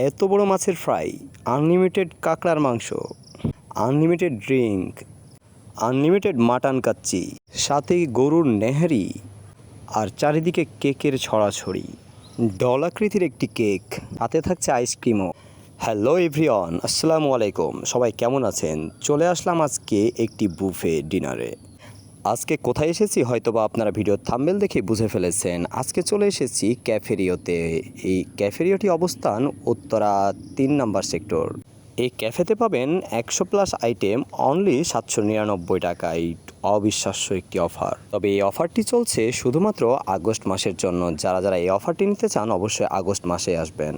এত বড় মাছের ফ্রাই আনলিমিটেড কাঁকড়ার মাংস unlimited drink unlimited mutton kacchi, সাথে গরুর নেহারি, আর চারিদিকে কেকের ছড়াছড়ি। ডলাকৃতির একটি কেক সাথে থাকছে আইসক্রিমও। হ্যালো এভরিওয়ান আসসালামু আলাইকুম। সবাই কেমন আছেন? চলে আসলাম আজকে একটি বুফে ডিনারে আজকে কোথায় এসেছি? হয়তোবা আপনারা ভিডিও থাম্বেল দেখে বুঝে ফেলেছেন। আজকে চলে এসেছি ক্যাফেরিওতে। এই ক্যাফেরিওটি অবস্থান উত্তরা তিন নাম্বার সেক্টর। এই ক্যাফেতে পাবেন একশো প্লাস আইটেম, অনলি সাতশো নিরানব্বই টাকায়। অবিশ্বাস্য একটি অফার। তবে এই অফারটি চলছে শুধুমাত্র আগস্ট মাসের জন্য। যারা যারা এই অফারটি নিতে চান, অবশ্যই আগস্ট মাসে আসবেন।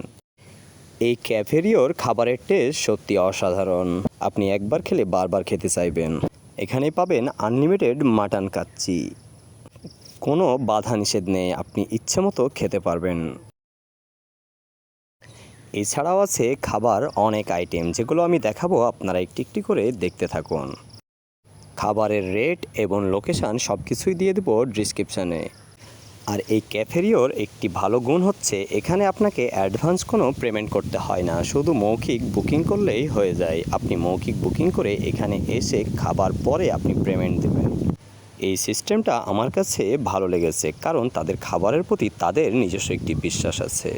এই ক্যাফেরিওর খাবারের টেস্ট সত্যি অসাধারণ। আপনি একবার খেলে বারবার খেতে চাইবেন। এখানে পাবেন আনলিমিটেড মাটন কাচ্চি। কোনো বাধা নিষেধ নেই, আপনি ইচ্ছে মতো খেতে পারবেন। এছাড়াও আছে খাবার অনেক আইটেম যেগুলো আমি দেখাবো, আপনারা একটি একটি করে দেখতে থাকুন। খাবারের রেট এবং লোকেশান সব কিছুই দিয়ে দেবো ডিসক্রিপশানে আর এই ক্যাফেরিওর একটি ভালো গুণ হচ্ছে, এখানে আপনাকে অ্যাডভান্স কোনো পেমেন্ট করতে হয় না, শুধু মৌখিক বুকিং করলেই হয়ে যায়। আপনি মৌখিক বুকিং করে এখানে এসে খাবার পরে আপনি পেমেন্ট দেবেন। এই সিস্টেমটা আমার কাছে ভালো লেগেছে, কারণ তাদের খাবারের প্রতি তাদের নিজস্ব একটি বিশ্বাস আছে।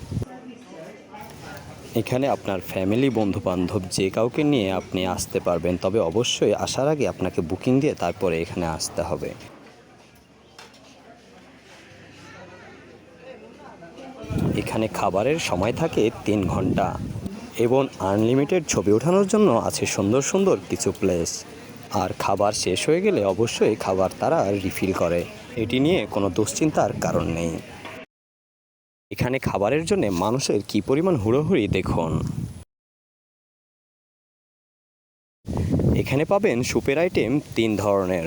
এখানে আপনার ফ্যামিলি বন্ধু বান্ধব যে কাউকে নিয়ে আপনি আসতে পারবেন, তবে অবশ্যই আসার আগে আপনাকে বুকিং দিয়ে তারপরে এখানে আসতে হবে। এখানে খাবারের সময় থাকে তিন ঘণ্টা। এবং আনলিমিটেড ছবি ওঠানোর জন্য আছে সুন্দর সুন্দর কিছু প্লেস। আর খাবার শেষ হয়ে গেলে অবশ্যই খাবার তারা রিফিল করে। এটি নিয়ে কোনো দুশ্চিন্তার কারণ নেই। এখানে খাবারের জন্য মানুষের কি পরিমাণ হুড়োহুড়ি দেখুন। এখানে পাবেন সুপের আইটেম তিন ধরনের।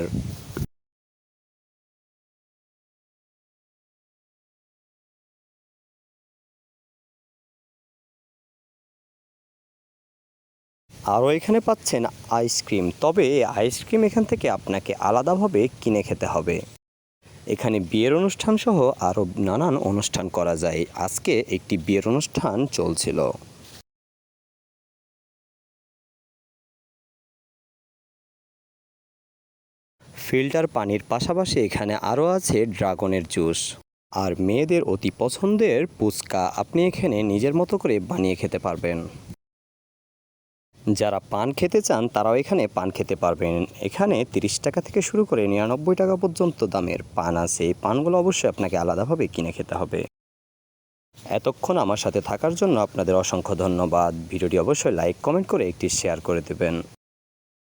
আরও এখানে পাচ্ছেন আইসক্রিম। তবে আইসক্রিম এখান থেকে আপনাকে আলাদাভাবে কিনে খেতে হবে। এখানে বিয়ের অনুষ্ঠান সহ আরও নানান অনুষ্ঠান করা যায়। আজকে একটি বিয়ের অনুষ্ঠান চলছিল। ফিল্টার পানির পাশাপাশি এখানে আরও আছে ড্রাগনের জুস। আর মেয়েদের অতি পছন্দের পুচকা আপনি এখানে নিজের মতো করে বানিয়ে খেতে পারবেন। যারা পান খেতে চান, তারাও এখানে পান খেতে পারবেন। এখানে তিরিশ টাকা থেকে শুরু করে নিরানব্বই টাকা পর্যন্ত দামের পান আছে। এই পানগুলো অবশ্যই আপনাকে আলাদাভাবে কিনে খেতে হবে। এতক্ষণ আমার সাথে থাকার জন্য আপনাদের অসংখ্য ধন্যবাদ। ভিডিওটি অবশ্যই লাইক, কমেন্ট করে একটি শেয়ার করে দেবেন।